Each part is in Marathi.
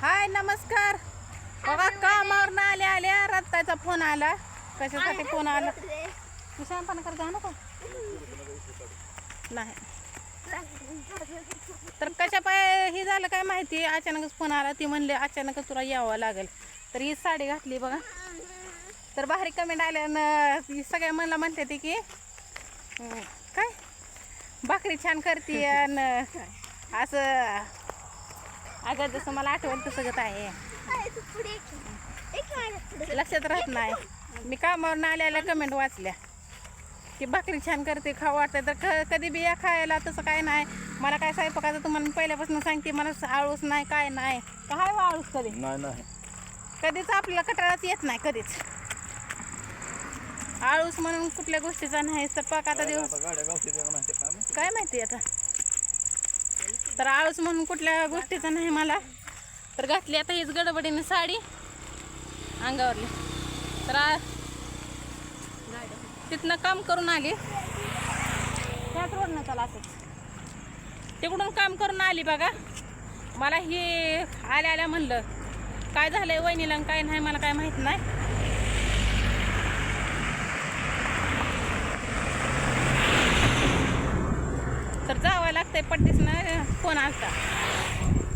हाय नमस्कार. बघा कामावर आल्या आल्या रत्ताचा फोन आला. कशासाठी फोन आला? तू करत जाऊ नको. नाही. तर कशा पाय हे झालं काय माहिती? अचानकच फोन आला. ती म्हणले अचानकच तुला यावं लागेल. तर ही साडी घातली बघा. तर भारी कमेंट आल्यानं सगळ्या म्हणला म्हणते ती की काय? भाकरी छान करते आणि असं अगं जसं मला आठवण तसं गत आहे लक्षात राहत नाही. मी कामावर आल्याला कमेंट वाचल्या. की भाकरी छान करते खाऊ वाटते. तर क कधी बी या खायला तसं काय नाही. मला काय स्वयंपाकाचं तुम्हाला मी पहिल्यापासून सांगते मला आळूस नाही काय नाही. काय वा आळूस कधी? नाही नाही. कधीच आपल्याला कटाळाच येत नाही कधीच. आळूस म्हणून कुठल्या गोष्टीचा नाही तर पाक आता माहिती. काय माहिती आता? तर आळस म्हणून कुठल्या गोष्टीचा नाही मला. तर घातली आता हीच गडबडीने साडी. अंगावरली. तर आ- तिथनं काम करून आली. त्याच रोडनं चला असंच तिकडून काम करून आली बघा. मला हे आल्या आल्या म्हणलं काय झालंय वहिनीला काय नाही मला काय माहीत नाही. तर जावं लागतंय पट्टीसनं. फोन आलता?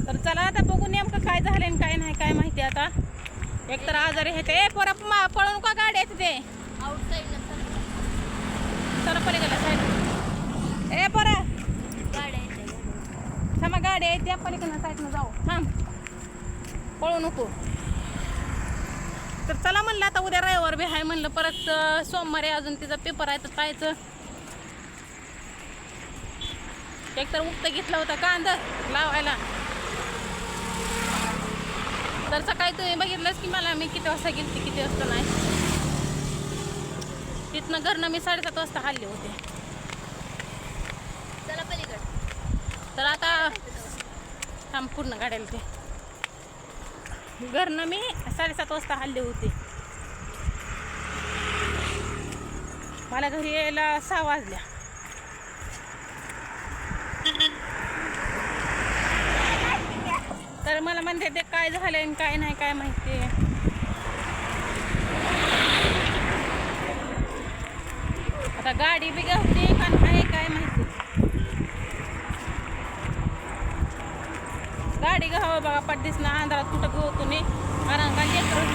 तर चला आता बघू नेमकं काय झालं आणि काय नाही काय माहिती आता. एक तर आजारी हे ते पोरा मा- पळून का गाडी येते ते? चला पलीकडे साईड. ए पोरा. थांबा गाडी आहे त्या पलीकडनं साईडनं जाऊ. थांब. पळू नको. तर चला म्हणलं आता उद्या रविवार बी आहे म्हणलं. परत सोमवारी अजून तिचा पेपर आहे तर पाहायचं. एक तर उक्त घेतला होता कांदा लावायला. तर सकाळी तुम्ही बघितलंच की मला मी किती वाजता गेलते किती वाजता नाही. तिथनं घरनं मी साडेसात वाजता हल्ले होते. चला पलीकडे. तर आता थांब पूर्ण गाड्याला ते. घरनं मी साडेसात वाजता हल्ले होते. मला घरी यायला सहा वाजल्या. तर मला म्हणते ते काय झालंय आणि काय नाही काय माहिती आहे. आता गाडी बी गवते का नाही काय माहिती. गाडी घावं बघा पड्डीस ना अंधारात कुठं गवतो नाही कारण का लेकर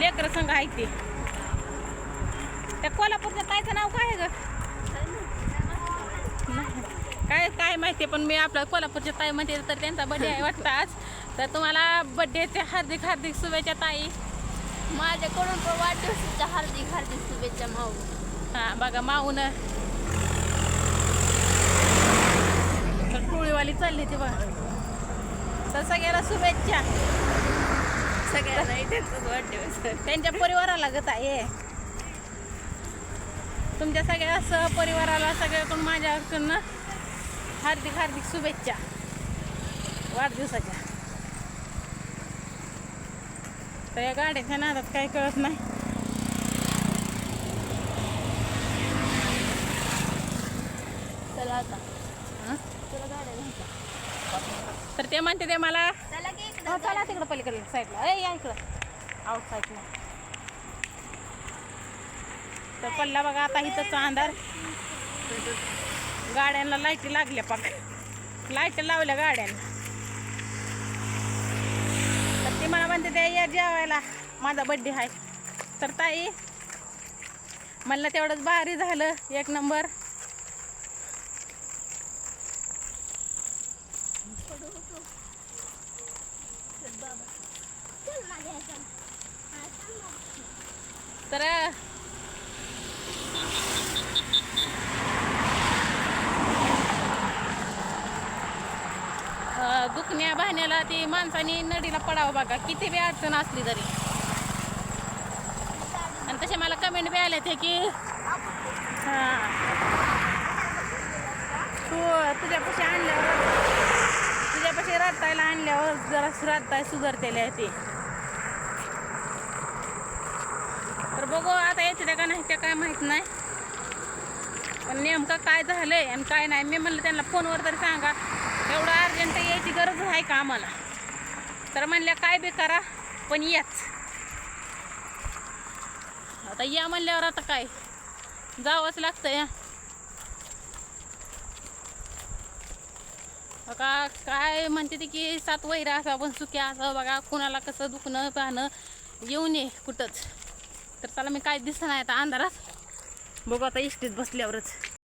लेकर संघ आहे ते. त्या कोल्हापूरच्या ताईचं नाव काय आहे ग? काय काय माहिती पण मी आपल्या कोल्हापूरच्या ताई म्हणते तर त्यांचा बड्डे आहे वाटतं आज. तर तुम्हाला बड्डेच्या हार्दिक हार्दिक शुभेच्छा ताई. माझ्याकडून पण वाढदिवसाच्या हार्दिक हार्दिक शुभेच्छा माऊ. हा बघा माऊन. तर टोळीवाली चालली ती बघा. तर सगळ्याला शुभेच्छा. वाढदिवस. त्यांच्या परिवाराला गत आहे तुमच्या सगळ्या सहपरिवाराला सगळ्याकडून माझ्याकडनं हार्दिक हार्दिक शुभेच्छा. वाढदिवसाच्या. तर या गाड्याच्या नादात काही कळत नाही. चला आता. तर ते म्हणते ते मला चला हो चला तिकडं पलीकडे साईडला. ए या इकडं. आउट साईडला तर पडला बघा आता इथंच अंधार. गाड्यांना लाईटी लागल्या पाक लाइट लावल्या गाड्यांना. तर ती मला म्हणते ते या जेवायला. माझा बड्डे आहे. तर ताई म्हणलं तेवढंच भारी झालं एक नंबर. तर महिन्याला भाण्याला ती माणसाने नडीला पडावं बघा. किती बी अडचण असली तरी. आणि तसे मला कमेंट बी आले ते की हां. तू तुझ्यापाशी आणल्यावर तुझ्यापाशी रडतायला आणल्यावर जरा रडताय सुधारतेले ते. तर बघू आता येते त्या का नाही त्या काय माहीत नाही. पण नेमकं काय झालंय आणि काय नाही मी म्हणलं त्यांना फोनवर तरी सांगा. एवढं अर्जंट यायची गरज आहे का आम्हाला? तर म्हणल्या काय बी करा पण याच. आता या म्हणल्यावर आता काय? जावंच लागतं या. बघा काय म्हणते ती की सात वैरा असा पण सुक्या असं बघा कुणाला कसं दुखणं पाहणं येऊन ये कुठंच. तर चला मी काय दिसत नाही आता अंधारात. बघू आता इष्टीत बसल्यावरच.